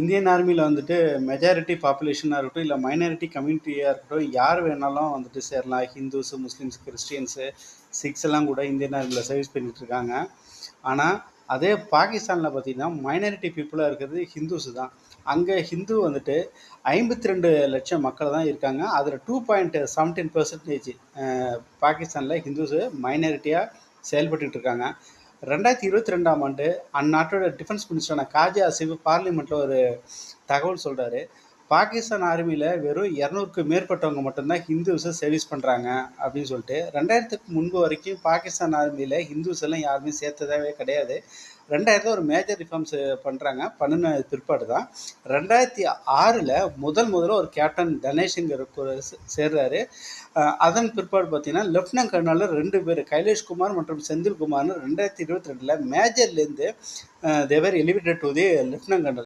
Indian ஆர்மியில் வந்துட்டு majority பாப்புலேஷனாக இருக்கட்டும் இல்லை மைனாரிட்டி கம்யூனிட்டியாக இருக்கட்டும் யார் வேணாலும் வந்துட்டு சேரலாம். ஹிந்துஸு முஸ்லீம்ஸ் கிறிஸ்டியன்ஸு சிக்ஸ் எல்லாம் கூட இந்தியன் ஆர்மியில் சர்வீஸ் பண்ணிகிட்ருக்காங்க இருக்காங்க. ஆனால் அதே பாகிஸ்தானில் பார்த்தீங்கன்னா மைனாரிட்டி பீப்புளாக இருக்கிறது ஹிந்துஸ் தான். அங்கே ஹிந்து வந்துட்டு ஐம்பத்தி ரெண்டு லட்சம் மக்கள் தான் இருக்காங்க. அதில் டூ பாயிண்ட் செவன்டீன் பர்சன்டேஜ் பாகிஸ்தானில் ஹிந்துஸு மைனாரிட்டியாக செயல்பட்டுருக்காங்க இருக்காங்க. ரெண்டாயிரத்தி இருபத்தி ரெண்டாம் ஆண்டு அந்நாட்டோட டிஃபென்ஸ் மினிஸ்டரான காஜா ஆசிஃப் பார்லிமெண்ட்டில் ஒரு தகவல் சொல்கிறாரு பாகிஸ்தான் ஆர்மியில் வெறும் இரநூறுக்கு மேற்பட்டவங்க மட்டும்தான் ஹிந்துஸை சர்வீஸ் பண்ணுறாங்க அப்படின்னு சொல்லிட்டு ரெண்டாயிரத்துக்கு முன்பு வரைக்கும் பாகிஸ்தான் ஆர்மியில் ஹிந்துஸ் எல்லாம் யாருமே சேர்த்ததாவே கிடையாது. ரெண்டாயிரத்தில் ஒரு மேஜர் ரிஃபார்ம்ஸ் பண்ணுறாங்க பண்ணின பிற்பாடு தான். ரெண்டாயிரத்தி ஆறில் முதல் முதல்ல ஒரு கேப்டன் தனேஷுங்கிற சேர்றாரு. அதன் பிற்பாடு பார்த்தீங்கன்னா லெஃப்டினன்ட் கர்னலில் ரெண்டு பேர் கைலேஷ்குமார் மற்றும் செந்தில்குமார்னு ரெண்டாயிரத்தி இருபத்தி ரெண்டில் மேஜர்லேருந்து தேவர் elevated to the lieutenant colonel